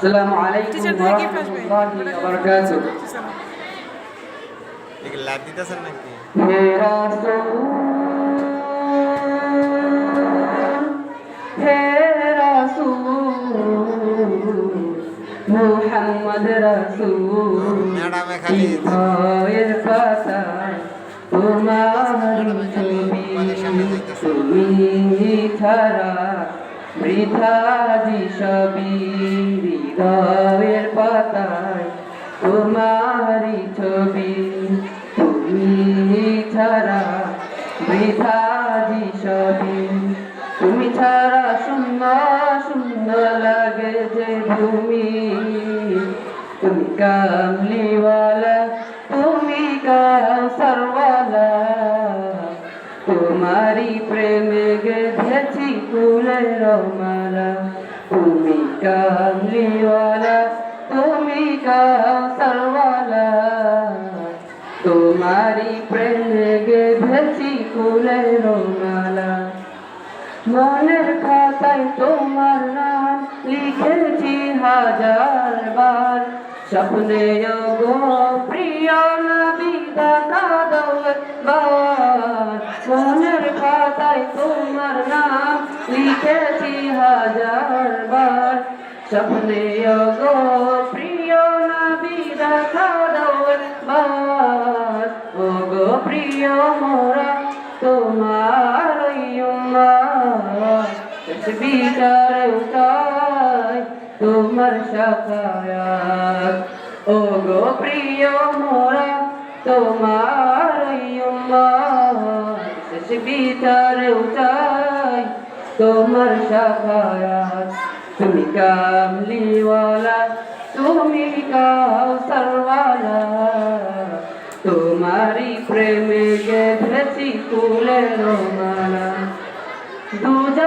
আসসালামু আলাইকুম ওয়া রাহমাতুল্লাহি ওয়া বারাকাতুহু দেখি লাইভ দিতেছেন নাকি? হে রাসূল হে রাসূল মুহাম্মদ রাসূল ম্যাডামে খালি হৃদয়ের পাতায় তোমার ছবি তুমি ছাড়া বৃথা সবই হৃদয়ের পাতায় তোমারই ছবি, তুমি ছাড়া বৃথা সবই তুমি ছাড়া শূন্য শূন্য লাগে যে ভূমি। তুমি কামলিওয়ালা, তুমি কাউসারওয়ালা তোমারি প্রেমে গেছি ফুলের মালা তুমি কামলিওয়ালা তুমি কাউসারওয়ালা তোমারি প্রেমে গেছি ফুলের মালা মনের খাতায় তোমার নাম লিখেছি হাজার বার। স্বপ্নে গো প্রিয় নবী দেখা দাও একবার মনের খাতায় তোমার লিখেছি হাজার বার? স্বপ্নে গো প্রিয় নবী দেখা দাও একবার। ও গো প্রিয় মোরা, তোমার বিচার উঠাই তোমার শাখায়াত। ও গো প্রিয় মোরা, তোমার বিচার উঠাই তোমার শাখায়াত তুমি কামলিওয়ালা তুমি কাউসারওয়ালা তোমারি প্রেমে গেছি ফুলের মালা দুজা